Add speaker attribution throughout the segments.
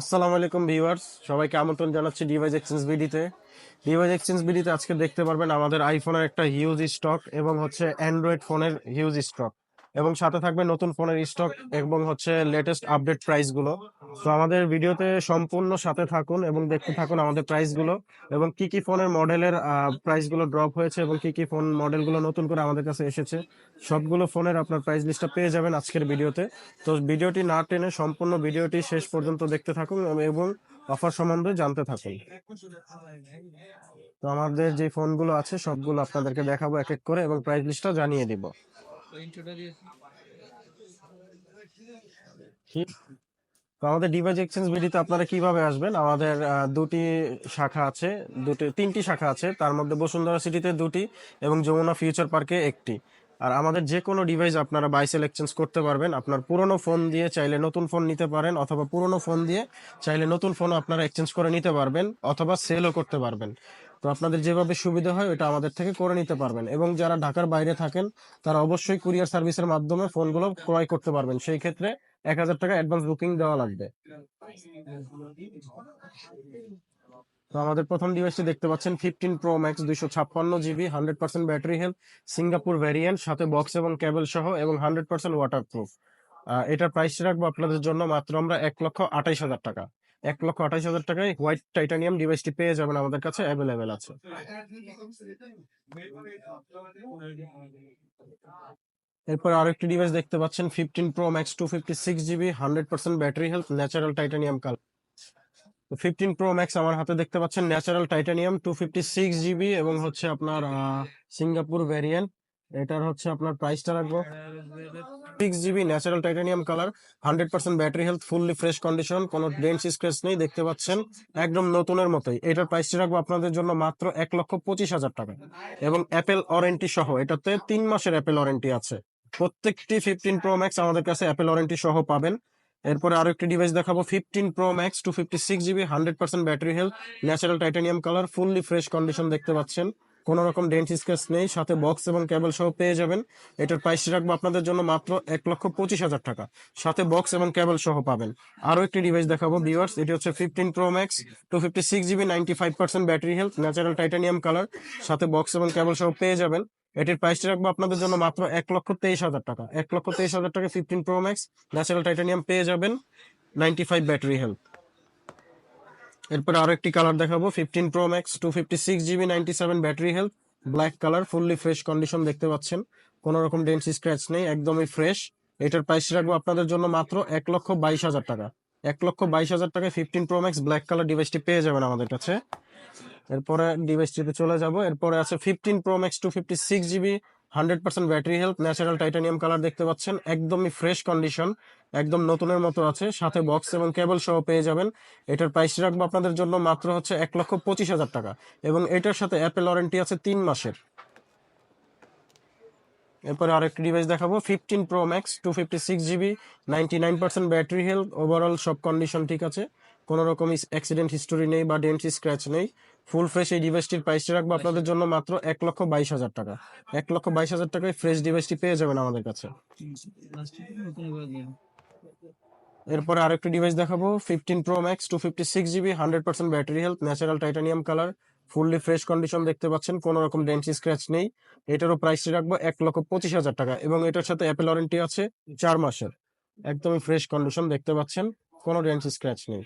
Speaker 1: আসসালামু আলাইকুম ভিউয়ার্স, সবাইকে আমন্ত্রণ জানাচ্ছি ডিভাইস এক্সচেঞ্জ বিডিতে। ডিভাইস এক্সচেঞ্জ বিডিতে আজকে দেখতে পারবেন আমাদের আইফোনের একটা হিউজ স্টক এবং হচ্ছে অ্যান্ড্রয়েড ফোনের হিউজ স্টক এবং সাথে থাকবে নতুন ফোনের স্টক এবং হচ্ছে লেটেস্ট আপডেট প্রাইসগুলো তো আমাদের ভিডিওতে সম্পূর্ণ সাথে থাকুন এবং দেখতে থাকুন আমাদের প্রাইসগুলো এবং কি কি ফোনের মডেলের প্রাইসগুলো ড্রপ হয়েছে এবং কি কি ফোন মডেলগুলো নতুন করে আমাদের কাছে এসেছে। সবগুলো ফোনের আপনার প্রাইস লিস্টটা পেয়ে যাবেন আজকের ভিডিওতে। তো ভিডিওটি না টেনে সম্পূর্ণ ভিডিওটি শেষ পর্যন্ত দেখতে থাকুন এবং অফার সম্বন্ধে জানতে থাকুন। তো আমাদের যে ফোনগুলো আছে সবগুলো আপনাদেরকে দেখাবো এক এক করে এবং প্রাইস লিস্টটা জানিয়ে দিব। আমাদের ডিভাইস এক্সচেঞ্জ ভিডিওতে আপনারা কীভাবে আসবেন? আমাদের দুটি শাখা আছে, দুটি, তিনটি শাখা আছে। তার মধ্যে বসুন্ধরা সিটিতে দুটি এবং যমুনা ফিউচার পার্কে একটি। আর আমাদের যে কোনো ডিভাইস আপনারা বাইসেল এক্সচেঞ্জ করতে পারবেন। আপনার পুরনো ফোন দিয়ে চাইলে নতুন ফোন নিতে পারেন, অথবা পুরনো ফোন দিয়ে চাইলে নতুন ফোন আপনারা এক্সচেঞ্জ করে নিতে পারবেন, অথবা সেলও করতে পারবেন। তো আপনাদের যেভাবে সুবিধা হয়, ওটা আমাদের থেকে করে নিতে পারবেন। এবং যারা ঢাকার বাইরে থাকেন, তারা অবশ্যই কুরিয়ার সার্ভিসের মাধ্যমে ফোনগুলো ক্রয় করতে পারবেন। সেই ক্ষেত্রে এক হাজার টাকা অ্যাডভান্স বুকিং দেওয়া লাগবে। তো আমাদের প্রথম ডিভাইসটি দেখতে পাচ্ছেন ফিফটিন প্রো ম্যাক্স দুইশো ছাপ্পান্ন GB hundred percent battery health Singapore variant সাথে বক্স এবং কেবল সহ, এবং হান্ড্রেড পার্সেন্ট ওয়াটার প্রুফ এটার প্রাইস রাখব আপনাদের জন্য মাত্র আমরা এক লক্ষ আঠাইশ হাজার টাকা। এক লক্ষ আঠাইশ হাজার টাকায় হোয়াইট টাইটানিয়াম ডিভাইসটি পেয়ে যাবেন আমাদের কাছে অ্যাভেলেবেল আছে। এরপর আরেকটি ডিভাইস দেখতে পাচ্ছেন fifteen pro max two fifty six GB hundred percent battery health natural titanium colour তো ফিফটিন প্রো ম্যাক্স আমার হাতে দেখতে পাচ্ছেন natural titanium two fifty six GB এবং হচ্ছে আপনার সিঙ্গাপুর ভ্যারিয়েন্ট এটার হচ্ছে আপনার প্রাইসটা রাখব। Six GB natural titanium colour hundred percent battery health fully fresh condition কোনো ডেন্স স্ক্রেচ নেই, দেখতে পাচ্ছেন? একদম নতুনের মতোই। এটার প্রাইসটা রাখব আপনাদের জন্য মাত্র এক লক্ষ পঁচিশ হাজার টাকা। এবং অ্যাপেল ওয়ারেন্টি সহ, এটাতে তিন মাসের অ্যাপেল ওয়ারেন্টি আছে। প্রত্যেকটি ফিফটিন প্রো ম্যাক্স আমাদের কাছে অ্যাপেল ওয়ারেন্টি সহ পাবেন। এরপরে আরও একটি ডিভাইস দেখাবো fifteen pro max two fifty six GB hundred percent battery health natural titanium colour fully fresh condition দেখতে পাচ্ছেন। কোনো রকম ডেন্ট স্কেচ নেই, সাথে বক্স এবং কেবল সহ পেয়ে যাবেন। এটার প্রাইস রাখব আপনাদের জন্য মাত্র এক লক্ষ পঁচিশ হাজার টাকা। সাথে বক্স এবং কেবল সহ পাবেন। আরও একটি ডিভাইস দেখাবো ভিউয়ার্স এটি হচ্ছে fifteen pro max two fifty six GB ninety five percent battery health natural titanium colour সাথে বক্স এবং কেবল সহ পেয়ে যাবেন। এটির প্রাইসটি রাখব আপনাদের জন্য মাত্র এক লক্ষ তেইশ হাজার টাকা। এক লক্ষ তেইশ হাজার টাকা fifteen pro max natural titanium পেয়ে যাবেন নাইনটি ফাইভ ব্যাটারি হেলথ এরপর আরও একটি কালার দেখাবো fifteen pro max two fifty six GB ninety seven battery health black colour fully fresh condition দেখতে পাচ্ছেন। কোনো রকম ডেন্সি স্ক্র্যাচ নেই, একদমই ফ্রেশ এটার প্রাইস রাখব আপনাদের জন্য মাত্র এক লক্ষ বাইশ হাজার টাকা। এক লক্ষ বাইশ হাজার টাকায় fifteen pro max black colour ডিভাইসটি পেয়ে যাবেন আমাদের কাছে। এরপরে ডিভাইসটিতে চলে যাব। এরপরে আছে fifteen pro max two fifty six GB hundred percent battery health, natural titanium colour দেখতে পাচ্ছেন। একদমই ফ্রেশ কন্ডিশন, একদম নতুনের মতো আছে। সাথে বক্স এবং কেবল সহ পেয়ে যাবেন। এটার প্রাইস রাখব আপনাদের জন্য মাত্র হচ্ছে এক লক্ষ পঁচিশ হাজার টাকা। এবং এটার সাথে অ্যাপেল ওয়ারেন্টি আছে তিন মাসের। এরপরে আরেকটি ডিভাইস দেখাবো fifteen pro max two fifty six GB ninety nine percent battery health overall সব কন্ডিশন ঠিক আছে। কোনো রকম অ্যাক্সিডেন্ট হিস্টোরি নেই বা ডেন্ট স্ক্র্যাচ নেই। ফুল ফ্রেশ এই ডিভাইসটির প্রাইসটি রাখব আপনাদের জন্য মাত্র এক লক্ষ বাইশ হাজার টাকা। এক লক্ষ বাইশ হাজার টাকায় ফ্রেশ ডিভাইসটি পেয়ে যাবেন আমাদের কাছে। এরপরে আরেকটি ডিভাইস দেখাবো। Fifteen pro max two fifty six GB hundred percent battery health natural titanium colour fully fresh condition দেখতে পাচ্ছেন কোনো রকম ডেন্সি স্ক্র্যাচ নেই। এটারও প্রাইসটি রাখব এক লক্ষ পঁচিশ হাজার টাকা এবং এটার সাথে অ্যাপেল ওয়ারেন্টি আছে চার মাসের। একদমই ফ্রেশ কন্ডিশন দেখতে পাচ্ছেন। কোনো ডেন্সি স্ক্র্যাচ নেই।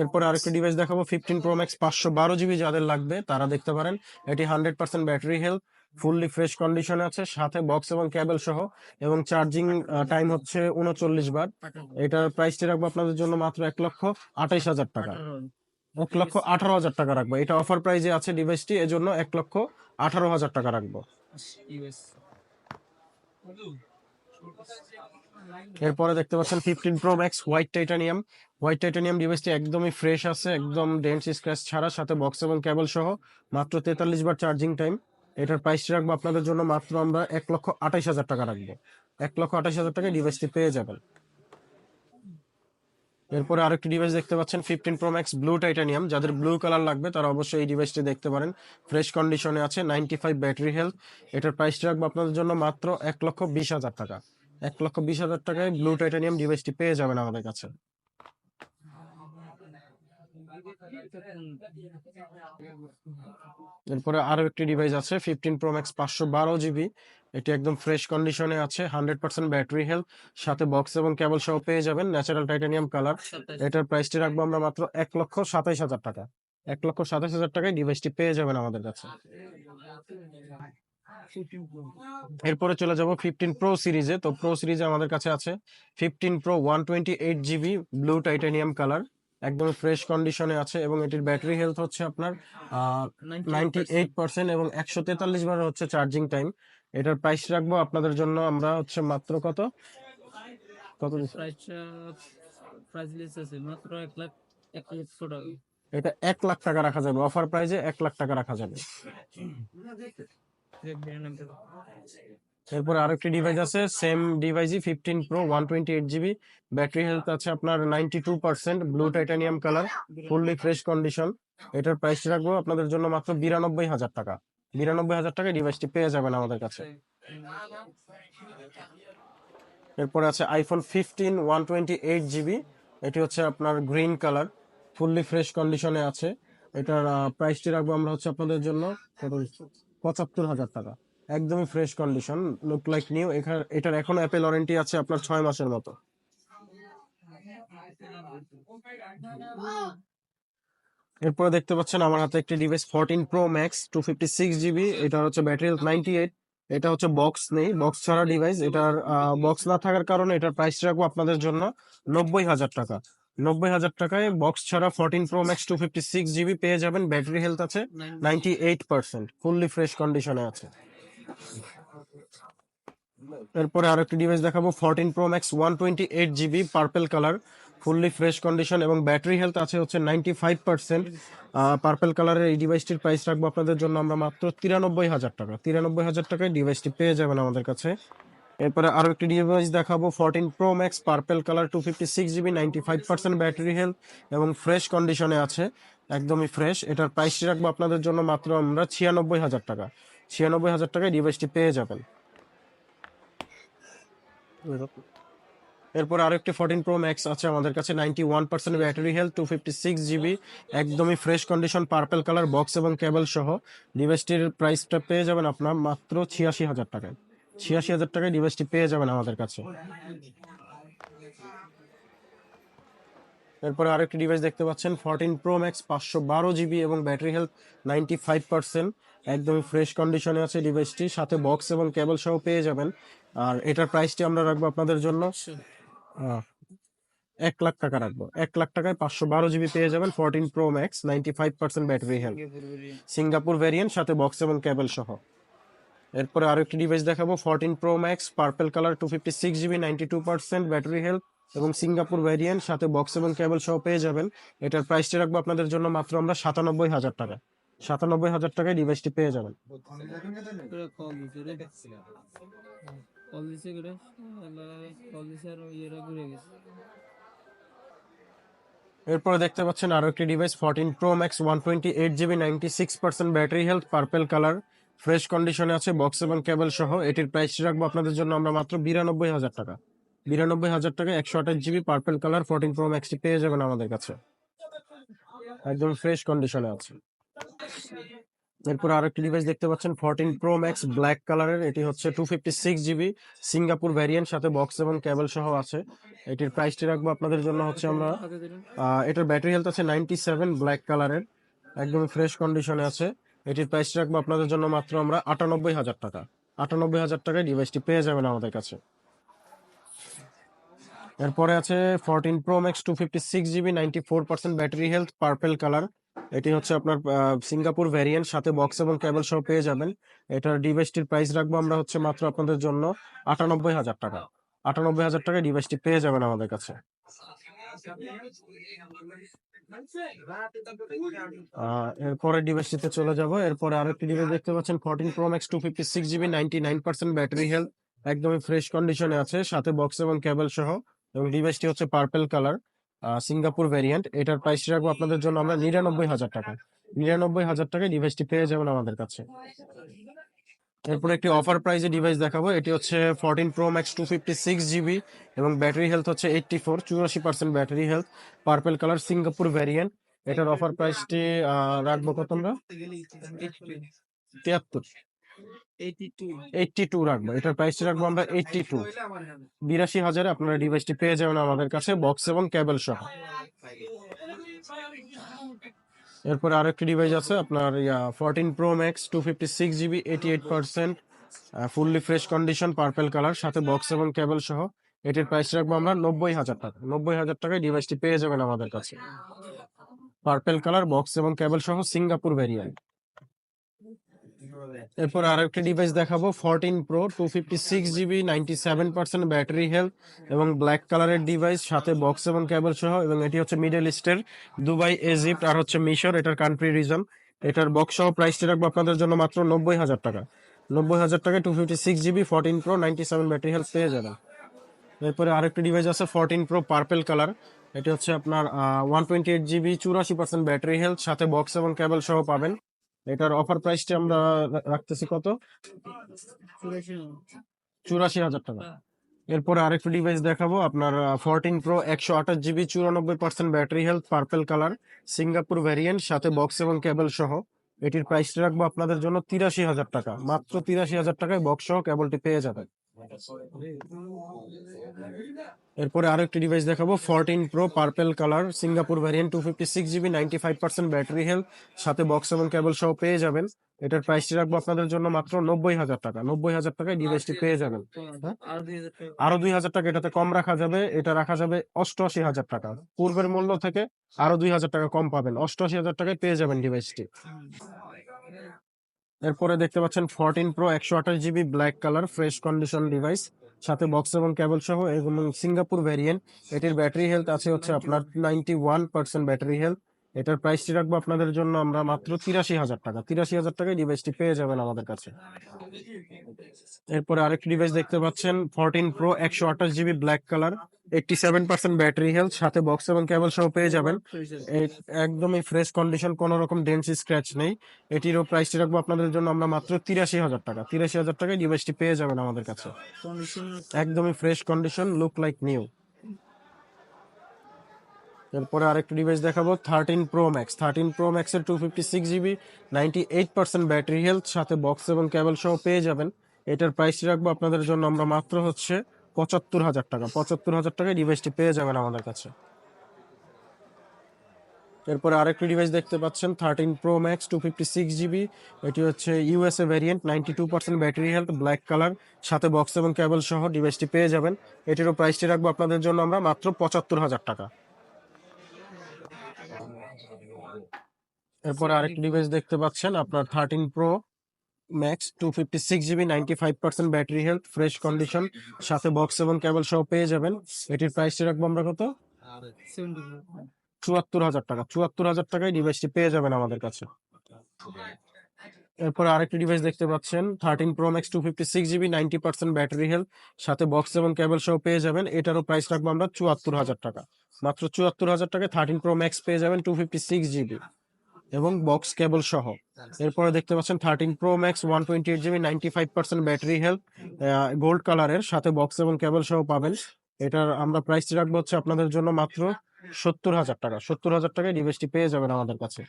Speaker 1: এরপরে আরেকটি ডিভাইস দেখাবো ফিফটিন প্রো ম্যাক্স পাঁচশো বারো জিবি যাদের লাগবে, তারা দেখতে পারেন। এটি hundred percent battery health fully fresh কন্ডিশনে আছে, সাথে বক্স এবং কেবল সহ, এবং চার্জিং টাইম হচ্ছে উনচল্লিশ বার। এটার প্রাইসটি রাখব আপনাদের জন্য মাত্র এক লক্ষ আঠাইশ হাজার টাকা। এক লক্ষ আঠারো হাজার টাকা রাখব। এটা অফার প্রাইজে আছে ডিভাইসটি এজন্য এক লক্ষ আঠারো হাজার টাকা রাখব। এরপরে দেখতে পাচ্ছেন fifteen pro max white titanium white titanium ডিভাইসটি একদমই ফ্রেশ আছে, একদম ডেন্স স্ক্র্যাচ ছাড়া, সাথে বক্স এবং কেবল সহ, মাত্র তেতাল্লিশ বার চার্জিং টাইম এটার প্রাইসটি রাখব আপনাদের জন্য, মাত্র আমরা এক লক্ষ আঠাইশ হাজার টাকা রাখব। এক লক্ষ আঠাইশ হাজার টাকায় ডিভাইসটি পেয়ে যাবেন। এরপরে আরেকটি ডিভাইস দেখতে পাচ্ছেন fifteen pro max blue titanium যাদের ব্লু কালার লাগবে, তারা অবশ্যই এই ডিভাইসটি দেখতে পারেন। ফ্রেশ কন্ডিশনে আছে নাইনটি ফাইভ ব্যাটারি হেলথ এটার প্রাইসটি রাখব আপনাদের জন্য, মাত্র এক লক্ষ বিশ হাজার টাকা। এক লক্ষ বিশ হাজার টাকায় ব্লু টাইটানিয়াম ডিভাইসটি পেয়ে যাবেন আমাদের কাছে। এরপরে আরও একটি ডিভাইস আছে ফিফটিন প্রো ম্যাক্স পাঁচশো বারো জিবি এটি একদম ফ্রেশ কন্ডিশনে আছে হান্ড্রেড পার্সেন্ট ব্যাটারি হেলথ সাথে বক্স এবং কেবল সহ পেয়ে যাবেন ন্যাচারাল টাইটানিয়াম কালার এটার প্রাইসটি রাখব আমরা মাত্র এক লক্ষ সাতাইশ হাজার টাকা। এক লক্ষ সাতাইশ হাজার টাকায় ডিভাইসটি পেয়ে যাবেন আমাদের কাছে। এরপরে চলে যাব ফিফটিন প্রো সিরিজে তো প্রো সিরিজে আমাদের কাছে আছে fifteen pro one twenty eight GB blue titanium colour একদম ফ্রেশ কন্ডিশনে আছে এবং এটির ব্যাটারি হেলথ হচ্ছে আপনার নাইনটি এইট পার্সেন্ট এবং একশো তেতাল্লিশ বার হচ্ছে চার্জিং টাইম এটার প্রাইস রাখব আপনাদের জন্য আমরা হচ্ছে মাত্র কত? কত
Speaker 2: মাত্র এক লাখ টাকা।
Speaker 1: এটা এক লাখ টাকা রাখা যাবে। অফার প্রাইজে এক লাখ টাকা রাখা যাবে। এরপরে আরেকটি ডিভাইস আছে same ডিভাইসই fifteen pro one twenty eight GB battery health আছে আপনার ninety two percent blue titanium colour fully fresh condition এটার প্রাইস রাখব আপনাদের জন্য মাত্র বিরানব্বই হাজার টাকা। বিরানব্বই হাজার টাকায় ডিভাইসটি পেয়ে যাবেন আমাদের কাছে। এরপরে আছে iPhone fifteen one twenty eight GB এটি হচ্ছে আপনার গ্রিন কালার ফুললি ফ্রেশ কন্ডিশনে আছে। এটার প্রাইসটি রাখব আমরা হচ্ছে আপনাদের জন্য। পঁচাত্তর হাজার টাকা। একদমই fresh condition look like new এখানে, এটার এখন অ্যাপেল ওয়ারেন্টি আছে আপনার ছয় মাসের মতো। এরপরে দেখতে পাচ্ছেন আমার হাতে একটি device fourteen pro max two fifty six GB এটা হচ্ছে ব্যাটারি নাইনটি এইট এটা হচ্ছে বক্স নেই বক্স ছাড়া ডিভাইস এটার বক্স না থাকার কারণে এটার প্রাইস রাখব আপনাদের জন্য নব্বই হাজার টাকা। নব্বই হাজার টাকায় বক্স ছাড়া fourteen pro max two fifty six GB পেয়ে যাবেন। ব্যাটারি হেলথ আছে। Ninety eight percent fully fresh কন্ডিশনে আছে। এরপরে আরও একটি ডিভাইস দেখাবো। Fourteen pro max one twenty eight GB purple colour fully fresh condition এবং ব্যাটারি হেলথ আছে হচ্ছে নাইনটি ফাইভ পার্সেন্ট পার্পেল কালারের এই ডিভাইসটির প্রাইস রাখব আপনাদের জন্য আমরা মাত্র তিরানব্বই হাজার টাকা। তিরানব্বই হাজার টাকায় ডিভাইসটি পেয়ে যাবেন আমাদের কাছে। এরপরে আরও একটি ডিভাইস দেখাবো fourteen pro max purple colour two fifty six GB ninety five percent battery health এবং ফ্রেশ কন্ডিশনে আছে, একদমই ফ্রেশ এটার প্রাইসটি রাখব আপনাদের জন্য? মাত্র আমরা ছিয়ানব্বই হাজার টাকা। ছিয়ানব্বই হাজার টাকায় ডিভাইসটি পেয়ে যাবেন। এরপর আরেকটি ফোরটিন প্রো ম্যাক্স আছে আমাদের কাছে ninety one percent battery health two fifty six GB একদমই fresh condition purple colour box এবং কেবল সহ। ডিভাইসটির প্রাইসটা পেয়ে যাবেন আপনার মাত্র ছিয়াশি হাজার টাকায়। ছিয়াশি হাজার টাকায় ডিভাইসটি পেয়ে যাবেন আমাদের কাছে। এরপরে আরেকটি ডিভাইস দেখতে পাচ্ছেন ফোরটিন প্রো ম্যাক্স পাঁচশো বারো জিবি এবং battery health ninety five percent একদমই ফ্রেশ কন্ডিশনে আছে ডিভাইসটি সাথে বক্স এবং কেবল সহ পেয়ে যাবেন। আর এটার প্রাইসটি আমরা রাখব আপনাদের জন্য এক লাখ টাকা রাখব। এক লাখ টাকায় পাঁচশো বারো জিবি পেয়ে যাবেন fourteen pro max ninety five percent battery health Singapore variant সাথে বক্স এবং কেবল সহ। এরপরে আরও একটি ডিভাইস দেখাবো fourteen pro max purple colour two fifty six GB ninety two percent battery health এবং সিঙ্গাপুর ভ্যারিয়েন্ট সাথে বক্স এবং কেবল সহ পেয়ে যাবেন। এটার প্রাইসটি রাখব আপনাদের জন্য মাত্র আমরা সাতানব্বই হাজার টাকা। সাতানব্বই হাজার টাকায় ডিভাইসটি পেয়ে যাবেন। এরপরে দেখতে পাচ্ছেন আরও একটি device fourteen pro max one twenty eight GB ninety six percent battery health purple colour fresh কন্ডিশনে আছে, বক্স এবং কেবল সহ। এটির প্রাইসটি রাখব আপনাদের জন্য আমরা মাত্র বিরানব্বই হাজার টাকা। বিরানব্বই হাজার টাকা একশো আঠাশ GB purple colour fourteen pro ম্যাক্সটি পেয়ে যাবেন আমাদের কাছে। একদম ফ্রেশ কন্ডিশনে আছে। এরপর আরও একটি ডিভাইস দেখতে পাচ্ছেন ফোরটিন প্রো ম্যাক্স ব্ল্যাক কালারের এটি হচ্ছে two fifty six GB Singapore variant সাথে বক্স এবং কেবল সহ আছে। এটির প্রাইসটি রাখব আপনাদের জন্য হচ্ছে আমরা এটার ব্যাটারি হেলথ আছে নাইনটি সেভেন ব্ল্যাক কালারের একদমই ফ্রেশ কন্ডিশনে আছে। এটির প্রাইস রাখব আপনাদের জন্য মাত্র আমরা আটানব্বই হাজার টাকা। আটানব্বই হাজার টাকায় ডিভাইসটি পেয়ে যাবেন আমাদের কাছে। এরপরে আছে fourteen pro max two fifty six GB ninety four percent battery health purple colour এটি হচ্ছে আপনার সিঙ্গাপুর ভ্যারিয়েন্ট সাথে বক্স এবং কেবল সহ পেয়ে যাবেন। এটার ডিভাইসটির প্রাইস রাখব আমরা হচ্ছে মাত্র আপনাদের জন্য আটানব্বই হাজার টাকা। আটানব্বই হাজার টাকায় ডিভাইসটি পেয়ে যাবেন আমাদের কাছে। এরপরে ডিভাইসটিতে চলে যাব। এরপরে আরেকটি ডিভাইস দেখতে পাচ্ছেন fourteen pro max two fifty six GB ninety nine percent battery health একদমই ফ্রেশ কন্ডিশনে আছে, সাথে বক্স এবং কেবল সহ, এবং ডিভাইসটি হচ্ছে পার্পেল কালার সিঙ্গাপুর ভ্যারিয়েন্ট এটার প্রাইস রাখব আপনাদের জন্য আমরা নিরানব্বই হাজার টাকা নিরানব্বই হাজার টাকায় ডিভাইসটি পেয়ে যাবেন আমাদের কাছে। এরপর একটি অফার প্রাইজে ডিভাইস দেখাবো। এটি হচ্ছে fourteen pro max two fifty six GB এবং ব্যাটারি হেলথ হচ্ছে এইটটি ফোর চুরাশি percent battery health purple colour Singapore variant এটার অফার প্রাইসটি রাখব কত আমরা? তিয়াত্তর। এইটটি টু রাখব। এটার প্রাইসটি রাখব আমরা টু বিরাশি হাজারে আপনারা ডিভাইসটি পেয়ে যাবেন আমাদের কাছে বক্স এবং কেবল সহ। এরপরে আরেকটি ডিভাইস আছে, আপনার yeah fourteen pro max two fifty six GB eighty eight percent fully fresh condition purple colour সাথে বক্স এবং কেবল সহ। এটির প্রাইস রাখব আমরা নব্বই হাজার টাকা। নব্বই হাজার টাকায় ডিভাইসটি পেয়ে যাবেন আমাদের কাছে। পার্পেল কালার বক্স এবং কেবল সহ, সিঙ্গাপুর ভ্যারিয়েন্ট এরপর আরেকটি ডিভাইস দেখাবো fourteen pro two fifty six GB ninety seven percent battery health এবং ব্ল্যাক কালারের ডিভাইস সাথে বক্স এবং কেবল সহ এবং এটি হচ্ছে মিডল ইস্টের দুবাই ইজিপ্ট আর হচ্ছে মিশর, এটার কান্ট্রি রিজন এটার বক্স সহ প্রাইসটি রাখব আপনাদের জন্য মাত্র নব্বই হাজার টাকা। নব্বই হাজার টাকায় two fifty six GB fourteen pro ninety seven battery health পেয়ে যাবেন। এরপরে আরেকটি ডিভাইস আছে ফোরটিন প্রো পার্পেল কালার এটি হচ্ছে আপনার ওয়ান টোয়েন্টি এইট জিবি চুরাশি পার্সেন্ট ব্যাটারি হেলথ সাথে বক্স এবং কেবল সহ পাবেন। এটার অফার প্রাইসটা আমরা রাখতেছি কত? চুরাশি হাজার টাকা। এরপরে আরেকটা ডিভাইস দেখাবো, আপনার ফোরটিন প্রো একশো আঠাশ জিবি চুরানব্বই percent battery health purple colour Singapore variant সাথে বক্স এবং কেবল সহ। এটির প্রাইসটা রাখব আপনাদের জন্য তিরাশি হাজার টাকা। মাত্র তিরাশি হাজার টাকায় বক্স সহ কেবলটি পেয়ে যাবেন। এরপরে আরেকটি ডিভাইস দেখাবো fourteen pro purple colour Singapore variant two fifty six GB ninety five percent battery health সাথে বক্স এবং কেবল সহ পেয়ে যাবেন। এটার প্রাইসটি রাখব আপনাদের জন্য মাত্র নব্বই হাজার টাকা। নব্বই হাজার টাকায় ডিভাইসটি পেয়ে যাবেন।
Speaker 2: আর
Speaker 1: আরও দুই হাজার টাকা এটাতে কম রাখা যাবে। এটা রাখা যাবে অষ্টআশি হাজার টাকা। পূর্বের মূল্য থেকে আরও দুই হাজার টাকা কম পাবেন। অষ্টআশি হাজার টাকায় পেয়ে যাবেন ডিভাইসটি এরপরে দেখতে পাচ্ছেন ফোরটিন প্রো একশো আঠাশ GB black colour fresh condition device সাথে বক্স এবং ক্যাবল সহ এবং সিঙ্গাপুর ভ্যারিয়েন্ট এটির ব্যাটারি হেলথ আছে হচ্ছে আপনার ninety one percent battery health এটার প্রাইসটি রাখব আপনাদের জন্য আমরা মাত্র তিরাশি হাজার টাকা। তিরাশি হাজার টাকায় ডিভাইসটি পেয়ে যাবেন আমাদের কাছে। এরপরে আরেকটি ডিভাইস দেখতে পাচ্ছেন ফোরটিন প্রো একশো আঠাশ GB black colour eighty seven percent battery health সাথে বক্স এবং কেবল সহ পেয়ে যাবেন। একদমই ফ্রেশ কন্ডিশন কোনো রকম ডেন্স স্ক্র্যাচ নেই। এটিরও প্রাইসটি রাখব আপনাদের জন্য আমরা মাত্র তিরাশি হাজার টাকা। তিরাশি হাজার টাকায় ডিভাইসটি পেয়ে যাবেন আমাদের কাছে। একদমই fresh condition look like new এরপরে আরেকটা ডিভাইস দেখাবো thirteen pro max thirteen pro ম্যাক্সের two fifty six GB ninety eight percent battery health সাথে বক্স এবং কেবল সহ পেয়ে যাবেন। এটার প্রাইসটি রাখব আপনাদের জন্য আমরা মাত্র হচ্ছে পঁচাত্তর হাজার টাকা। পঁচাত্তর হাজার টাকায় ডিভাইসটি পেয়ে যাবেন আমাদের কাছে। এরপরে আরেকটি ডিভাইস দেখতে পাচ্ছেন thirteen pro max two fifty six GB এটি হচ্ছে USA variant ninety two percent battery health black colour সাথে বক্স এবং কেবল সহ ডিভাইসটি পেয়ে যাবেন। এটিরও প্রাইসটি রাখব আপনাদের জন্য আমরা মাত্র পঁচাত্তর হাজার টাকা। এরপরে আরেকটি ডিভাইস দেখতে পাচ্ছেন আপনার thirteen pro max two fifty six GB ninety five percent battery health fresh condition সাথে বক্স এবং কেবল সহ পেয়ে যাবেন। এটির প্রাইসটি রাখব আমরা কত? চুয়াত্তর হাজার টাকা চুয়াত্তর হাজার টাকায় ডিভাইসটি পেয়ে যাবেন আমাদের কাছে। এরপরে আরেকটি ডিভাইস দেখতে পাচ্ছেন thirteen pro max two fifty six GB ninety percent battery health সাথে বক্স এবং কেবল সহ পেয়ে যাবেন। এটারও প্রাইস রাখব আমরা চুয়াত্তর হাজার টাকা। মাত্র চুয়াত্তর হাজার টাকায় থার্টিন প্রো ম্যাক্স পেয়ে যাবেন টু ফিফটি সিক্স জিবি এবং বক্স কেবল সহ। এরপরে দেখতে পাচ্ছেন thirteen pro max one twenty eight GB ninety five percent battery health gold কালারের সাথে বক্স এবং কেবল সহ পাবেন। এটার আমরা প্রাইসটি রাখব হচ্ছে আপনাদের জন্য মাত্র সত্তর হাজার টাকা। সত্তর হাজার টাকায় ডিভাইসটি পেয়ে যাবেন আমাদের কাছে।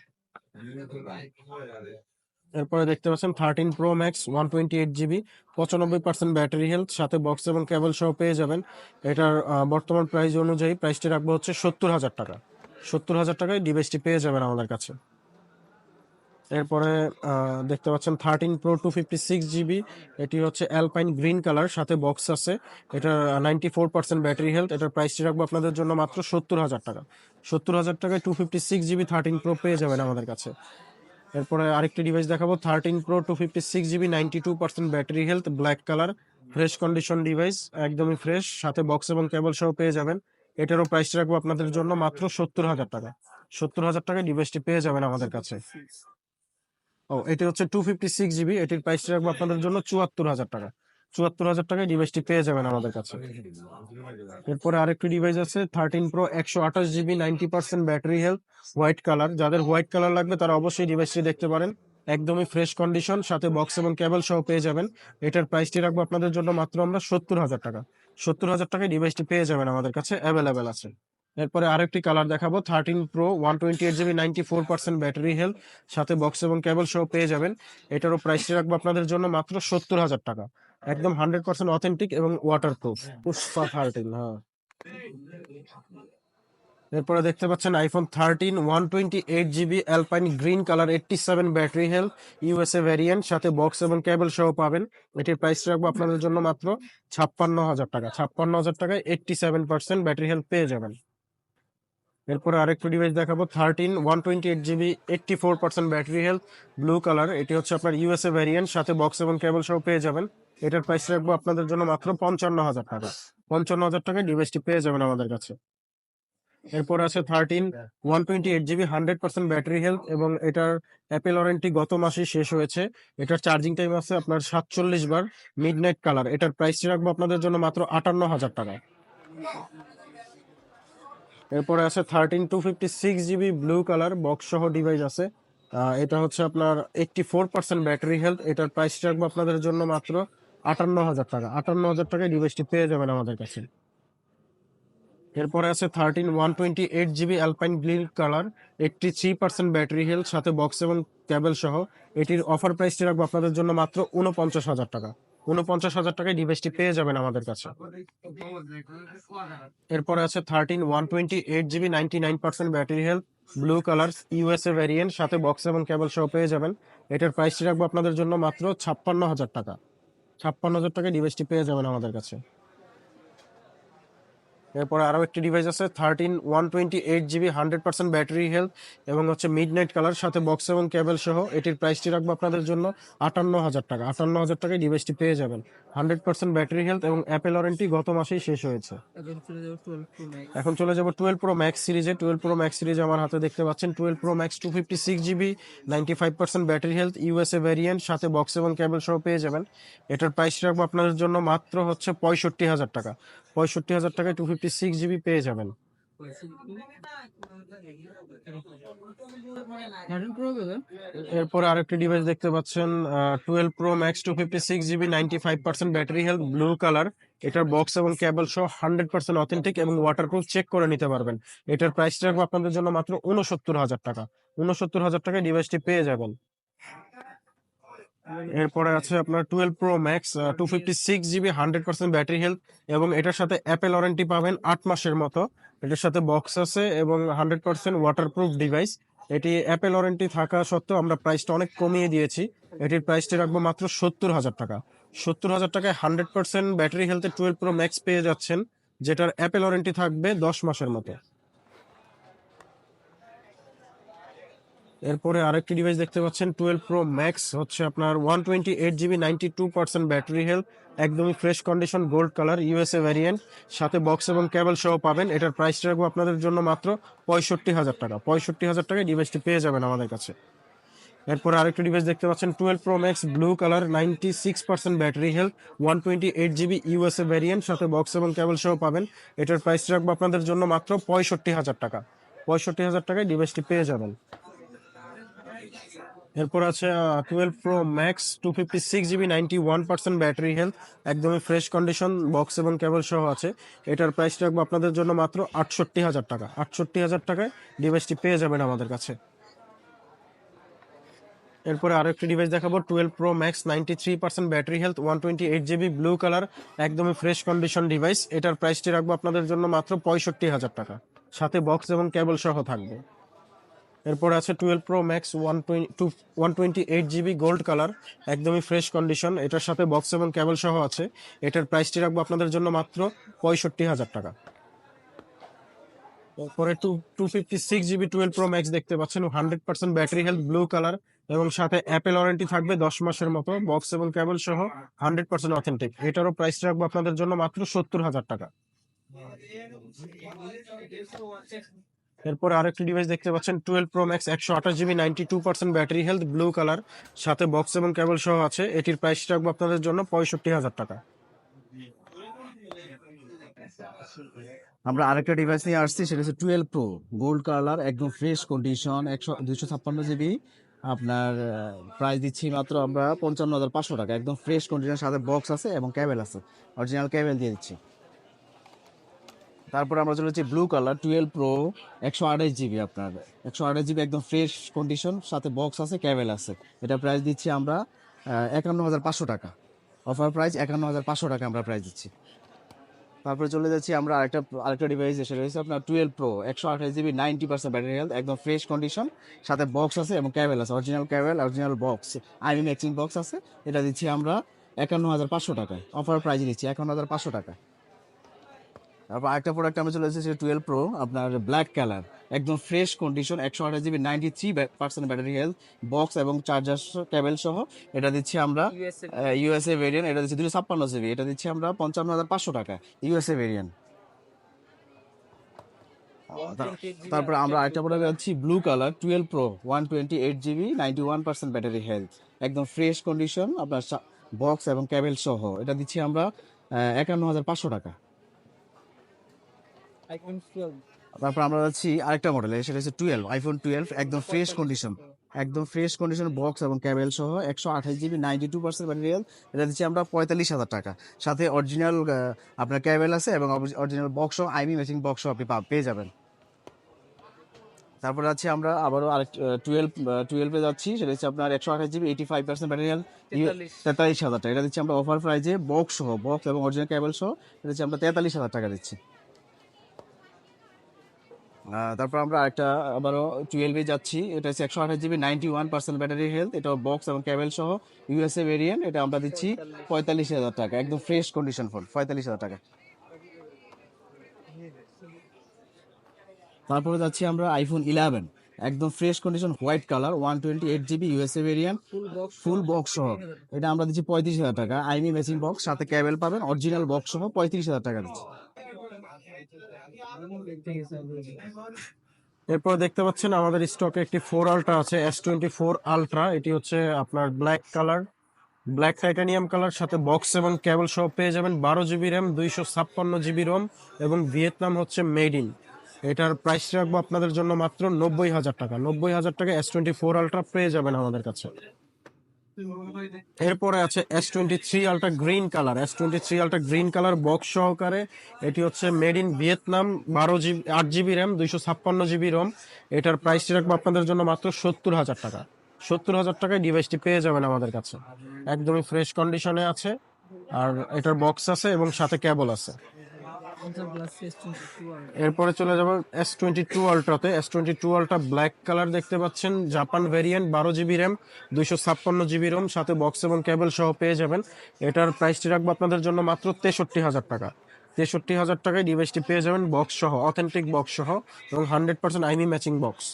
Speaker 1: এরপরে দেখতে পাচ্ছেন thirteen pro max one twenty eight GB পঁচানব্বই পার্সেন্ট ব্যাটারি হেলথ সাথে বক্স এবং কেবল সহ পেয়ে যাবেন। এটার বর্তমান প্রাইস অনুযায়ী প্রাইসটি রাখব হচ্ছে সত্তর হাজার টাকা। সত্তর হাজার টাকায় ডিভাইসটি পেয়ে যাবেন আমাদের কাছে। এরপরে দেখতে পাচ্ছেন thirteen pro two fifty six GB এটি হচ্ছে অ্যালপাইন গ্রিন কালার সাথে বক্স আছে। এটা ninety four percent battery health এটার প্রাইসটি রাখব আপনাদের জন্য মাত্র সত্তর হাজার টাকা। সত্তর হাজার টাকায় two fifty six GB thirteen pro পেয়ে যাবেন আমাদের কাছে। এরপরে আরেকটি ডিভাইস দেখাবো। Thirteen pro two fifty six GB ninety two percent battery health black colour fresh condition device একদমই ফ্রেশ সাথে বক্স এবং কেবল সহ পেয়ে যাবেন। এটারও প্রাইস রাখব আপনাদের জন্য মাত্র সত্তর হাজার টাকা। সত্তর হাজার টাকায় ডিভাইসটি পেয়ে যাবেন আমাদের কাছে। ও, এটি হচ্ছে টু ফিফটি সিক্স জিবি এটির প্রাইস রাখব আপনাদের জন্য চুয়াত্তর হাজার টাকা। চুয়াত্তর হাজার টাকায় ডিভাইসটি পেয়ে যাবেন আমাদের কাছে। এরপরে আরেকটি ডিভাইস আছে থার্টিন প্রো একশো আঠাশ GB ninety percent battery health white colour যাদের হোয়াইট কালার লাগবে তারা অবশ্যই ডিভাইসটি দেখতে পারেন। একদমই ফ্রেশ কন্ডিশন সাথে বক্স এবং কেবল সহ পেয়ে যাবেন। এটার প্রাইসটি রাখব আপনাদের জন্য মাত্র আমরা সত্তর হাজার টাকা। সত্তর হাজার টাকায় ডিভাইসটি পেয়ে যাবেন আমাদের কাছে অ্যাভেলেবেল আছে। এরপরে আরেকটি কালার দেখাবো thirteen pro one twenty eight GB ninety four percent battery health সাথে বক্স এবং কেবল সহ পেয়ে যাবেন। এটারও প্রাইসটি রাখব আপনাদের জন্য মাত্র সত্তর হাজার টাকা। একদম হান্ড্রেড পার্সেন্ট অথেন্টিক এবং ওয়াটার প্রুফ পুষ্পা থার্টিন হ্যাঁ। এরপরে দেখতে পাচ্ছেন iPhone thirteen one twenty eight GB alpine green colour eighty seven battery health USA variant সাথে বক্স এবং কেবল সহ পাবেন। এটির প্রাইস রাখব আপনাদের জন্য মাত্র ছাপ্পান্ন হাজার টাকা, ছাপ্পান্ন হাজার টাকায় eighty seven percent battery health পেয়ে যাবেন। এরপরে আরেকটু ডিভাইস দেখাবো thirteen one twenty eight GB eighty four percent battery health blue colour এটি হচ্ছে আপনার ইউএসএ ভ্যারিয়েন্ট সাথে বক্স এবং কেবল সহ পেয়ে যাবেন। এটার প্রাইস রাখব আপনাদের জন্য মাত্র পঞ্চান্ন হাজার টাকা। পঞ্চান্ন হাজার টাকায় ডিভাইসটি পেয়ে যাবেন আমাদের কাছে। এরপর আছে thirteen one twenty eight GB hundred percent battery health এবং এটার অ্যাপেল ওয়ারেন্টি গত মাসে শেষ হয়েছে। এটার চার্জিং টাইম আছে আপনার সাতচল্লিশ বার মিড নাইট কালার এটার প্রাইসটি রাখব আপনাদের জন্য মাত্র আটান্ন হাজার টাকা এরপরে আছে thirteen two fifty six GB blue colour box সহ ডিভাইস আছে। এটা হচ্ছে আপনার eighty four percent battery health এটার প্রাইস রাখব আপনাদের জন্য মাত্র আটান্ন হাজার টাকা। আটান্ন হাজার টাকায় ডিভাইসটি পেয়ে যাবেন আমাদের কাছে। এরপরে আছে thirteen one twenty eight GB alpine green colour eighty three percent battery health সাথে বক্স এবং কেবল সহ। এটির অফার প্রাইসটি রাখব আপনাদের জন্য মাত্র উনপঞ্চাশ হাজার টাকা। উনপঞ্চাশ হাজার টাকায় ডিভাইসটি পেয়ে যাবেন আমাদের কাছে। এরপরে আছে thirteen one twenty eight GB ninety nine percent battery health blue colour USA variant সাথে বক্স এবং কেবল সহ পেয়ে যাবেন। এটার প্রাইসটি রাখব আপনাদের জন্য মাত্র ছাপ্পান্ন হাজার টাকা। ছাপ্পান্ন হাজার টাকায় ডিভাইসটি পেয়ে যাবেন আমাদের কাছে। এরপরে আরও একটি ডিভাইস আছে thirteen one twenty eight GB hundred percent battery health এবং হচ্ছে মিড নাইট কালার সাথে বক্স এবং কেবল সহ। এটির প্রাইসটি রাখব আপনাদের জন্য আটান্ন হাজার টাকা। আটান্ন হাজার টাকায় ডিভাইসটি পেয়ে যাবেন। হান্ড্রেড পার্সেন্ট ব্যাটারি হেলথ এবং অ্যাপেল ওয়ারেন্টি গত মাসেই শেষ হয়েছে।
Speaker 2: এখন চলে যাব টুয়েলভ প্রো ম্যাক্স
Speaker 1: সিরিজে টুয়েলভ প্রো ম্যাক্স সিরিজ আমার হাতে দেখতে পাচ্ছেন। Twelve pro max two fifty six GB ninety five percent battery health USA variant সাথে বক্স এবং কেবল সহ পেয়ে যাবেন। এটার প্রাইস রাখব আপনাদের জন্য মাত্র হচ্ছে পঁয়ষট্টি হাজার টাকা। পঁয়ষট্টি হাজার টাকায় টু ফিফটি সিক্স জিবি পেয়ে যাবেন।
Speaker 2: থার্টিন প্রো দাদা
Speaker 1: আরেকটি ডিভাইস দেখতে পাচ্ছেন twelve pro max two fifty six GB ninety five percent battery health blue colour এটার বক্স এবং কেবল সহ হান্ড্রেড পার্সেন্ট অথেন্টিক এবং ওয়াটারপ্রুফ চেক করে নিতে পারবেন। এটার প্রাইস রাখব আপনাদের জন্য মাত্র উনসত্তর হাজার টাকা। উনসত্তর হাজার টাকায় ডিভাইসটি পেয়ে যাবেন। এরপরে আছে আপনার twelve pro max two fifty six GB hundred percent battery health এবং এটার সাথে অ্যাপেল ওয়ারেন্টি পাবেন আট মাসের মতো। এটার সাথে বক্স আছে এবং হান্ড্রেড পার্সেন্ট ওয়াটারপ্রুফ ডিভাইস এটি অ্যাপেল ওয়ারেন্টি থাকা সত্ত্বেও আমরা প্রাইসটা অনেক কমিয়ে দিয়েছি। এটির প্রাইসটি রাখব মাত্র সত্তর হাজার টাকা। সত্তর হাজার টাকায় হান্ড্রেড পার্সেন্ট ব্যাটারি হেলথে টুয়েলভ প্রো ম্যাক্স পেয়ে যাচ্ছেন যেটার অ্যাপেল ওয়ারেন্টি থাকবে দশ মাসের মতো। এরপরে আরেকটি ডিভাইস দেখতে পাচ্ছেন টুয়েলভ প্রো ম্যাক্স হচ্ছে আপনার one twenty eight GB ninety two percent battery health একদমই fresh condition gold colour USA variant সাথে বক্স এবং কেবল সহ পাবেন। এটার প্রাইস রাখব আপনাদের জন্য মাত্র পঁয়ষট্টি হাজার টাকা। পঁয়ষট্টি হাজার টাকায় ডিভাইসটি পেয়ে যাবেন আমাদের কাছে। এরপরে আরেকটি ডিভাইস দেখতে পাচ্ছেন twelve pro max blue colour ninety six percent battery health one twenty eight GB USA variant সাথে বক্স এবং কেবল সহ পাবেন। এটার প্রাইস রাখব আপনাদের জন্য মাত্র পঁয়ষট্টি হাজার টাকা। পঁয়ষট্টি হাজার টাকায় ডিভাইসটি পেয়ে যাবেন। এরপর আছে twelve pro max two fifty six GB ninety one percent battery health একদমই ফ্রেশ কন্ডিশন বক্স এবং কেবল সহ আছে। এটার প্রাইস রাখব আপনাদের জন্য মাত্র আটষট্টি হাজার টাকা। আটষট্টি হাজার টাকায় ডিভাইসটি পেয়ে যাবেন আমাদের কাছে। এরপরে আরও একটি ডিভাইস দেখাবো twelve pro max ninety three percent battery health one twenty eight GB blue colour একদমই ফ্রেশ কন্ডিশন ডিভাইস এটার প্রাইসটি রাখব আপনাদের জন্য মাত্র পঁয়ষট্টি হাজার টাকা। সাথে বক্স এবং কেবল সহ থাকবে। এরপর আছে twelve pro max one twenty one twenty eight GB gold colour একদমই ফ্রেশ কন্ডিশন এটার সাথে বক্স এবং ক্যাবল সহ আছে। এটার প্রাইসটি রাখব আপনাদের জন্য মাত্র পঁয়ষট্টি হাজার টাকা। এরপরে two two fifty six GB twelve pro max দেখতে পাচ্ছেন। Hundred percent battery health blue colour এবং সাথে অ্যাপেল ওয়ারেন্টি থাকবে দশ মাসের মতো। বক্স এবং ক্যাবল সহ হান্ড্রেড পার্সেন্ট অথেন্টিক এটারও প্রাইস রাখব আপনাদের জন্য মাত্র সত্তর হাজার টাকা। এরপর আরেকটি ডিভাইস দেখতে পাচ্ছেন টুয়েলভ প্রো ম্যাক্স একশো আঠাশ GB ninety two percent battery health blue colour সাথে বক্স এবং কেবল সহ আছে। এটির প্রাইস রাখব আপনাদের জন্য পঁয়ষট্টি হাজার টাকা।
Speaker 3: আমরা আরেকটা ডিভাইস নিয়ে আসছি, সেটা হচ্ছে টুয়েলভ প্রো গোল্ড কালার একদম ফ্রেশ কন্ডিশন একশো, দুইশো ছাপ্পান্ন জিবি আপনার প্রাইস দিচ্ছি মাত্র আমরা পঞ্চান্ন হাজার পাঁচশো টাকা। একদম ফ্রেশ কন্ডিশনের সাথে বক্স আছে এবং ক্যাবেল আছে। অরিজিনাল ক্যাবেল দিয়ে দিচ্ছি। তারপর আমরা চলে যাচ্ছি ব্লু কালার টুয়েলভ প্রো একশো আঠাশ জিবি আপনার। একশো আঠাশ জিবি একদম ফ্রেশ কন্ডিশন সাথে বক্স আছে ক্যাবেল আছে। এটা প্রাইস দিচ্ছি আমরা একান্ন হাজার পাঁচশো টাকা। অফার প্রাইস একান্ন হাজার পাঁচশো টাকা আমরা প্রাইস দিচ্ছি। তারপরে চলে যাচ্ছি আমরা আরেকটা আরেকটা ডিভাইস এসে রয়েছে আপনার টুয়েলভ প্রো একশো আঠাশ GB ninety percent battery health একদম ফ্রেশ কন্ডিশন সাথে বক্স আছে এবং ক্যাবেল আছে। Original cable original box IMEI matching box আছে। এটা দিচ্ছি আমরা একান্ন হাজার পাঁচশো টাকায়। অফার প্রাইস দিচ্ছি একান্ন হাজার পাঁচশো টাকায়। তারপর আরেকটা প্রোডাক্ট আমরা চলে এসেছি টুয়েলভ প্রো আপনার ব্ল্যাক কালার একদম ফ্রেশ কন্ডিশন একশো আঠাশ GB ninety three percent battery health box এবং চার্জার ক্যাবেল সহ। এটা দিচ্ছি আমরা
Speaker 2: ইউএসএ
Speaker 3: ভেরিয়েন্ট এটা দিচ্ছি দুশো ছাপ্পান্ন জিবি এটা দিচ্ছি আমরা পঞ্চান্ন হাজার পাঁচশো টাকা ইউএসএ ভেরিয়েন্ট তারপর আমরা আরেকটা প্রোডাক্ট যাচ্ছি blue colour twelve pro one twenty eight GB ninety one percent battery health একদম ফ্রেশ কন্ডিশন আপনার বক্স এবং ক্যাবেল সহ। এটা দিচ্ছি আমরা একান্ন হাজার পাঁচশো টাকা।
Speaker 2: আইফোন 12
Speaker 3: তারপর আমরা যাচ্ছি আরেকটা মডেল সেটা হচ্ছে টুয়েলভ আইফোন টুয়েলভ একদম ফ্রেশ কন্ডিশন একদম ফ্রেশ কন্ডিশন বক্স এবং ক্যাবেল সহ একশো আঠাশ জিবি নাইনটি টু পার্সেন্ট ব্যাটারিয়াল এটা দিচ্ছি আমরা পঁয়তাল্লিশ হাজার টাকা। সাথে অরিজিনাল আপনার ক্যাবেল আছে এবং অরিজিনাল বক্সও আইমি ম্যাচিং বক্সও আপনি পেয়ে যাবেন। তারপর যাচ্ছি আমরা আবারও আরেক টুয়েলভ টুয়েলভে যাচ্ছি সেটা হচ্ছে আপনার একশো আঠাশ জিবি এইটি ফাইভ পার্সেন্ট ব্যাটারিয়াল
Speaker 2: 43
Speaker 3: তেতাল্লিশ। হাজার টাকা। এটা দিচ্ছি আমরা অফার প্রাইজে বক্স সহ বক্স এবং অরিজিনাল ক্যাবেল সহ এটা দিচ্ছি আমরা তেতাল্লিশ হাজার টাকা দিচ্ছি। তারপর আমরা আরেকটা আবারও টুয়েলভে যাচ্ছি। এটা হচ্ছে একশো আঠাশ GB ninety one percent battery health এটা বক্স এবং ক্যাবেল সহ ইউএসএ ভেরিয়েন্ট এটা আমরা দিচ্ছি পঁয়তাল্লিশ হাজার টাকা একদম ফ্রেশ কন্ডিশন ফোন পঁয়তাল্লিশ হাজার টাকা। তারপরে যাচ্ছি আমরা আইফোন ইলেভেন একদম fresh condition white colour one twenty eight GB USA variant
Speaker 2: full box
Speaker 3: সহ। এটা আমরা দিচ্ছি পঁয়ত্রিশ হাজার টাকা আইমি মেশিন বক্স সাথে ক্যাবেল পাবেন অরিজিনাল বক্স সহ পঁয়ত্রিশ হাজার টাকা দিচ্ছি।
Speaker 1: এরপর দেখতে পাচ্ছেন আমাদের স্টকে একটি ফোর আলট্রা আছে এস টোয়েন্টি ফোর আলট্রা এটি হচ্ছে আপনার black colour black titanium colour সাথে বক্স এবং কেবল সহ পেয়ে যাবেন বারো জিবি র্যাম দুইশো ছাপ্পান্ন জিবি রোম এবং ভিয়েতনাম হচ্ছে মেড ইন এটার প্রাইস রাখব আপনাদের জন্য মাত্র নব্বই হাজার টাকা। নব্বই হাজার টাকা এস টোয়েন্টি ফোর আলট্রা পেয়ে যাবেন আমাদের কাছে। এরপরে আছে S twenty three ultra green colour S twenty three ultra green colour box সহকারে এটি হচ্ছে মেড ইন ভিয়েতনাম বারো জিবি আট জিবি র্যাম দুইশো ছাপ্পান্ন জিবি রোম এটার প্রাইস রাখব আপনাদের জন্য মাত্র সত্তর হাজার টাকা। সত্তর হাজার টাকায় ডিভাইসটি পেয়ে যাবেন আমাদের কাছে। একদমই ফ্রেশ কন্ডিশনে আছে। আর এটার বক্স আছে এবং সাথে কেবল আছে
Speaker 2: প্লাস এস টোয়েন্টি টু
Speaker 1: এরপরে চলে যাব S twenty two আলট্রাতে S twenty two ultra black colour দেখতে পাচ্ছেন। জাপান ভেরিয়েন্ট বারো জিবি র্যাম দুইশো ছাপ্পান্ন জিবি রোম সাথে বক্স এবং কেবল সহ পেয়ে যাবেন। এটার প্রাইসটি রাখব আপনাদের জন্য মাত্র তেষট্টি হাজার টাকা। তেষট্টি হাজার টাকায় ডিভাইসটি পেয়ে যাবেন বক্স সহ অথেন্টিক বক্স সহ, এবং hundred percent IMEI matching box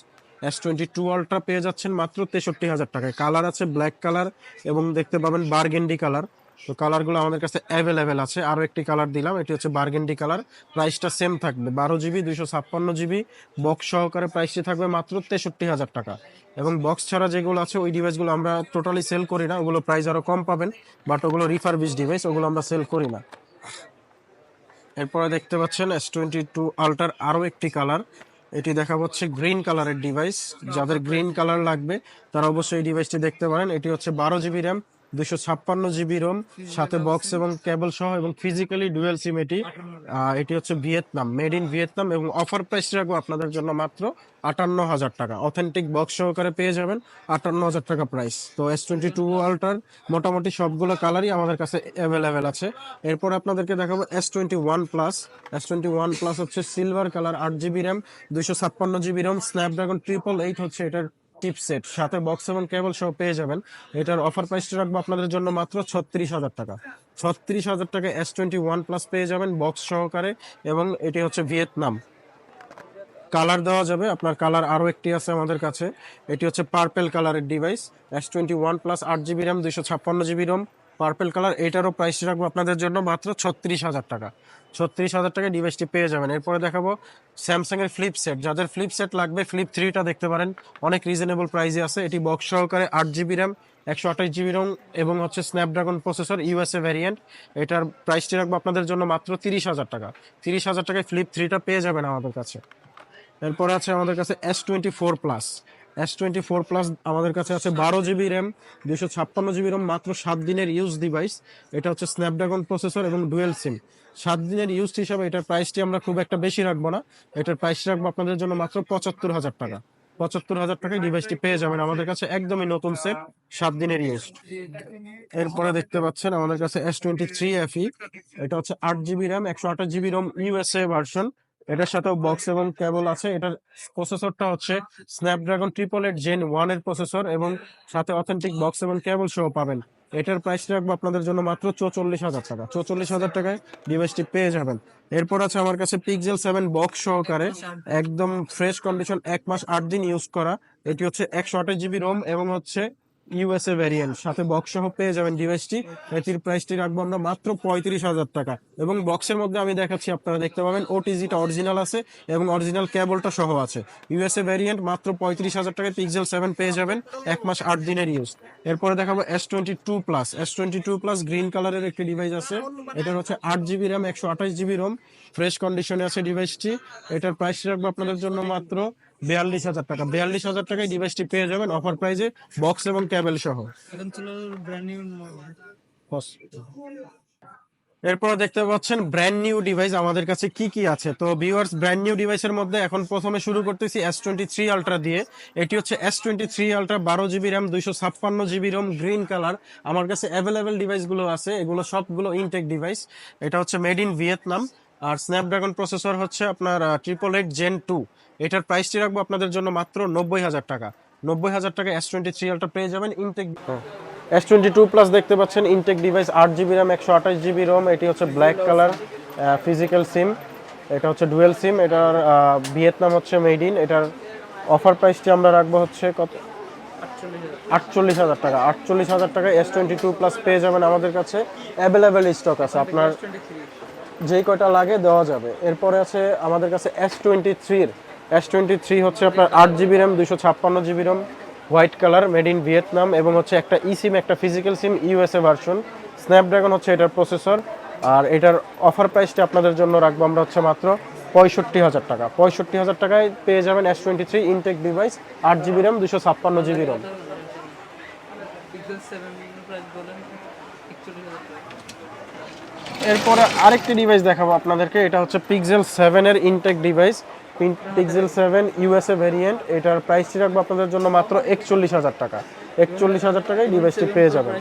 Speaker 1: S twenty two ultra পেয়ে যাচ্ছেন মাত্র তেষট্টি হাজার টাকায়। কালার আছে ব্ল্যাক কালার এবং দেখতে পাবেন বার্গেন্ডি কালার তো কালারগুলো আমাদের কাছে অ্যাভেলেবেল আছে। আরও একটি কালার দিলাম, এটি হচ্ছে বার্গেন্ডি কালার প্রাইসটা সেম থাকবে, বারো জিবি দুইশো ছাপ্পান্ন জিবি বক্স সহকারে প্রাইসটি থাকবে মাত্র তেষট্টি হাজার টাকা। এবং বক্স ছাড়া যেগুলো আছে, ওই ডিভাইসগুলো আমরা টোটালি সেল করি না। ওগুলো প্রাইস আরও কম পাবেন বাট ওগুলো রিফারবিশ ডিভাইস ওগুলো আমরা সেল করি না। এরপরে দেখতে পাচ্ছেন এস টোয়েন্টি টু আল্টার আরও একটি কালার এটি দেখা হচ্ছে গ্রিন কালারের ডিভাইস যাদের গ্রিন কালার লাগবে, তারা অবশ্যই এই ডিভাইসটি দেখতে পারেন। এটি হচ্ছে বারো জিবি র্যাম দুশো ছাপ্পান্ন জিবি রোম সাথে বক্স এবং কেবল সহ এবং ফিজিক্যালি ডুয়েল সিম এটি। এটি হচ্ছে ভিয়েতনাম মেড ইন ভিয়েতনাম এবং অফার প্রাইস রাখব আপনাদের জন্য মাত্র আটান্ন হাজার টাকা। অথেন্টিক বক্স সহকারে পেয়ে যাবেন আটান্ন হাজার টাকা প্রাইস তো এস টোয়েন্টি টু আল্টার মোটামুটি সবগুলো কালারই আমাদের কাছে অ্যাভেলেবেল আছে। এরপর আপনাদেরকে দেখাবো S twenty one plus S twenty one plus হচ্ছে সিলভার কালার আট জিবি র্যাম দুইশো ছাপ্পান্ন GB RAM Snapdragon triple eight হচ্ছে এটার টিপসেট, সাথে বক্স এবং কেবল সহ পেয়ে যাবেন। এটার অফার প্রাইসটা রাখব আপনাদের জন্য মাত্র ছত্রিশ হাজার টাকা। ছত্রিশ হাজার টাকা এস টোয়েন্টি ওয়ান প্লাস পেয়ে যাবেন বক্স সহকারে এবং এটি হচ্ছে ভিয়েতনাম কালার দেওয়া যাবে, আপনার কালার আরও একটি আছে আমাদের কাছে। এটি হচ্ছে পার্পেল কালারের device S twenty one plus আট জিবি র্যাম দুইশো ছাপ্পান্ন জিবি রোম পার্পেল কালার এটারও প্রাইস রাখব আপনাদের জন্য মাত্র ছত্রিশ হাজার টাকা। ছত্রিশ হাজার টাকা ডিভাইসটি পেয়ে যাবেন। এরপরে দেখাবো স্যামসাং এর ফ্লিপ সেট যাদের ফ্লিপ সেট লাগবে ফ্লিপ থ্রিটা দেখতে পারেন। অনেক রিজনেবল প্রাইসে আছে। এটি বক্স সহকারে আট জিবি র্যাম একশো আঠাশ জিবি রোম এবং হচ্ছে স্ন্যাপড্রাগন প্রসেসর ইউএসএ ভ্যারিয়েন্ট এটার প্রাইসটি রাখব আপনাদের জন্য মাত্র তিরিশ হাজার টাকা। তিরিশ হাজার টাকায় ফ্লিপ থ্রিটা পেয়ে যাবেন আমাদের কাছে। এরপরে আছে আমাদের কাছে S twenty four plus S twenty four plus আমাদের কাছে আছে বারো জিবি র্যাম দুশো ছাপ্পান্ন জিবি র্যাম মাত্র সাত দিনের ইউজ ডিভাইস এটা হচ্ছে স্ন্যাপড্রাগন প্রসেসর এবং ডুয়েল সিম সাত দিনের ইউজ হিসাবে এটার প্রাইসটি আমরা খুব একটা বেশি রাখব না। এটার প্রাইস রাখব আপনাদের জন্য মাত্র পঁচাত্তর হাজার টাকা। পঁচাত্তর হাজার টাকায় ডিভাইসটি পেয়ে যাবেন। আমাদের কাছে একদমই নতুন সেট সাত দিনের ইউজ এরপরে দেখতে পাচ্ছেন আমাদের কাছে এস টোয়েন্টি থ্রি এফই এটা হচ্ছে আট জিবি র্যাম একশো আঠাশ জিবি রোম ইউএসএ ভার্সন এটার সাথেও বক্স এবং কেবল আছে। এটার প্রসেসরটা হচ্ছে স্ন্যাপড্রাগন ট্রিপল এইট জেন ওয়ানের প্রসেসর এবং সাথে অথেন্টিক বক্স এবং কেবল সহ পাবেন। এটার প্রাইস রাখব আপনাদের জন্য মাত্র চৌচল্লিশ হাজার টাকা। চৌচল্লিশ হাজার টাকায় ডিভাইসটি পেয়ে যাবেন। এরপর আছে আমার কাছে পিক্সেল সেভেন বক্স সহকারে একদম ফ্রেশ কন্ডিশন এক মাস আট দিন ইউজ করা। এটি হচ্ছে একশো আঠাশ জিবি রোম এবং হচ্ছে ইউএসএ ভ্যারিয়েন্ট সাথে বক্স সহ পেয়ে যাবেন ডিভাইসটি এটির প্রাইসটি রাখব আমরা মাত্র পঁয়ত্রিশ হাজার টাকা। এবং বক্সের মধ্যে আমি দেখাচ্ছি, আপনারা দেখতে পাবেন ওটিজিটা অরিজিনাল আছে এবং অরিজিনাল কেবলটা সহ আছে। ইউএসএ ভ্যারিয়েন্ট মাত্র পঁয়ত্রিশ হাজার টাকায় পিক্সেল সেভেন পেয়ে যাবেন এক মাস আট দিনের ইউজ এরপরে দেখাবো S twenty two plus S twenty two plus green কালারের একটি ডিভাইস আছে। এটার হচ্ছে আট জিবি র্যাম একশো আঠাশ জিবি রোম ফ্রেশ কন্ডিশনে আছে ডিভাইসটি এটার প্রাইস রাখব আপনাদের জন্য মাত্র বিয়াল্লিশ হাজার টাকা। বিয়াল্লিশ হাজার টাকায় ডিভাইসটি পেয়ে যাবেন অফার প্রাইজে বক্স এবং কেবল সহ। এরপর দেখতে পাচ্ছেন ব্র্যান্ড নিউ ডিভাইস আমাদের কাছে কি কি আছে। তো ভিউয়ার্স ব্র্যান্ড নিউ ডিভাইসের মধ্যে এখন প্রথমে শুরু করতেছি এস টোয়েন্টি থ্রি আলট্রা দিয়ে। এটি হচ্ছে এস টোয়েন্টি থ্রি আলট্রা বারো জিবি র্যাম দুইশো ছাপ্পান্ন জিবি রোম গ্রিন কালার আমার কাছে অ্যাভেলেবেল ডিভাইসগুলো আছে, এগুলো সবগুলো ইনটেক ডিভাইস এটা হচ্ছে মেড ইন ভিয়েতনাম আর স্ন্যাপড্রাগন প্রসেসর হচ্ছে আপনার ট্রিপল এইট জেন টু এটার প্রাইসটি রাখব আপনাদের জন্য মাত্র নব্বই হাজার টাকা। নব্বই হাজার টাকা এস টোয়েন্টি থ্রি আলট্রা পেয়ে যাবেন intact S twenty two plus দেখতে পাচ্ছেন ইনটেক ডিভাইস আট জিবি র্যাম একশো আঠাশ জিবি রোম এটি হচ্ছে ব্ল্যাক কালার ফিজিক্যাল সিম এটা হচ্ছে ডুয়েল সিম এটার ভিয়েতনাম হচ্ছে মেড ইন এটার অফার প্রাইসটি আমরা রাখব হচ্ছে কত? আটচল্লিশ হাজার টাকা। আটচল্লিশ হাজার টাকা এস টোয়েন্টি টু প্লাস পেয়ে যাবেন আমাদের কাছে অ্যাভেলেবেল স্টক আছে। আপনার যেই কয়টা লাগে দেওয়া যাবে। এরপরে আছে আমাদের কাছে এস টোয়েন্টি থ্রির এস টোয়েন্টি থ্রি হচ্ছে আপনার আট জিবি র্যাম দুশো ছাপ্পান্ন GB RAM white colour made in Vietnam এবং হচ্ছে একটা ই সিম একটা physical SIM USA version Snapdragon হচ্ছে এটার প্রসেসর আর এটার অফার প্রাইসটা আপনাদের জন্য রাখব আমরা হচ্ছে মাত্র পঁয়ষট্টি হাজার টাকা। পঁয়ষট্টি হাজার টাকায় পেয়ে যাবেন S twenty three intact device আট জিবি র্যাম দুশো ছাপ্পান্ন জিবি
Speaker 2: টাকা
Speaker 1: এরপরে আরেকটি ডিভাইস দেখাবো আপনাদেরকে, এটা হচ্ছে পিক্সেল সেভেনের intact device Pixel seven USA variant এটার প্রাইসটি রাখব আপনাদের জন্য মাত্র একচল্লিশ হাজার টাকা। একচল্লিশ হাজার টাকায় ডিভাইসটি পেয়ে
Speaker 2: টাকা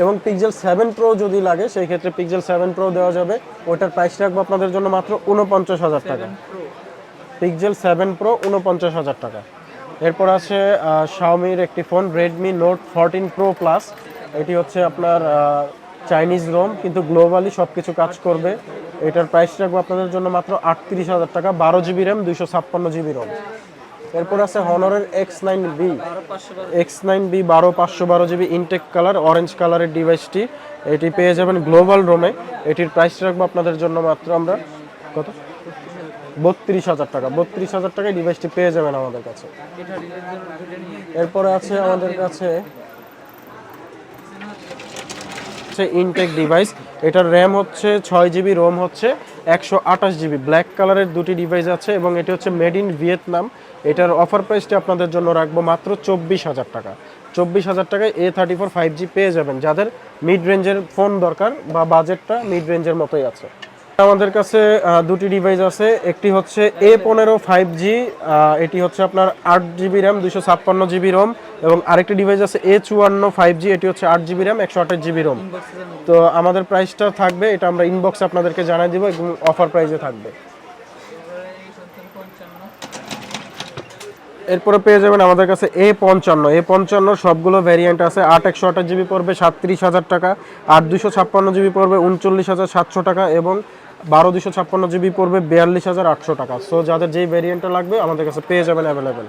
Speaker 1: এবং পিক্সেল সেভেন প্রো যদি লাগে, সেই ক্ষেত্রে পিক্সেল সেভেন প্রো দেওয়া যাবে। ওটার প্রাইস রাখব আপনাদের জন্য মাত্র উনপঞ্চাশ হাজার টাকা। পিক্সেল সেভেন প্রো উনপঞ্চাশ হাজার টাকা। এরপর আছে শাওমির একটি phone Redmi Note fourteen Pro Plus এটি হচ্ছে আপনার চাইনিজ রোম কিন্তু গ্লোবালি সব কিছু কাজ করবে। এটার প্রাইস রাখব আপনাদের জন্য মাত্র আটত্রিশ হাজার টাকা, বারো জিবি র্যাম দুইশো ছাপ্পান্ন জিবি রোম এরপর আছে হনরের X nine B X nine B বারো পাঁচশো বারো জিবি ইনটেক কালার অরেঞ্জ কালারের ডিভাইসটি এটি পেয়ে যাবেন গ্লোবাল রোমে এটির প্রাইস রাখব আপনাদের জন্য মাত্র আমরা কত? বত্রিশ হাজার টাকা। বত্রিশ হাজার টাকায় ডিভাইসটি পেয়ে যাবেন আমাদের কাছে। এরপরে আছে আমাদের কাছে হচ্ছে ইনটেক ডিভাইস এটার র্যাম হচ্ছে ছয় জিবি রোম হচ্ছে একশো আঠাশ জিবি ব্ল্যাক কালারের দুটি ডিভাইস আছে এবং এটি হচ্ছে মেড ইন ভিয়েতনাম এটার অফার প্রাইসটি আপনাদের জন্য রাখব মাত্র চব্বিশ হাজার টাকা। চব্বিশ হাজার টাকায় A thirty four five G পেয়ে যাবেন। যাদের মিড রেঞ্জের ফোন দরকার বা বাজেটটা মিড রেঞ্জের মতোই আছে। আমাদের কাছে দুটি ডিভাইস আছে। একটি হচ্ছে এ পনেরো ফাইভ জি এটি হচ্ছে আপনার আট জিবি র্যাম দুশো ছাপ্পান্ন জিবি রোম এবং আরেকটি ডিভাইস আছে এ চুয়ান্ন ফাইভ জি এটি হচ্ছে আট জিবি র্যাম একশো আঠাশ জিবি রোম তো আমাদের প্রাইসটা থাকবে, এটা আমরা ইনবক্সে আপনাদেরকে জানাই দিব এবং অফার প্রাইসে থাকবে। এরপরে পেয়ে যাবেন আমাদের কাছে এ পঞ্চান্ন। এ পঞ্চান্ন সবগুলো ভ্যারিয়েন্ট আছে। আট একশো আঠাশ জিবি পড়বে সাতত্রিশ হাজার টাকা, আট দুশো ছাপ্পান্ন জিবি পড়বে উনচল্লিশ হাজার সাতশো টাকা এবং বারো দুশো ছাপ্পান্ন জিবি পড়বে বিয়াল্লিশ হাজার আটশো টাকা। সো যাদের যেই ভ্যারিয়েন্টটা লাগবে, আমাদের কাছে পেয়ে যাবেন অ্যাভেলেবেল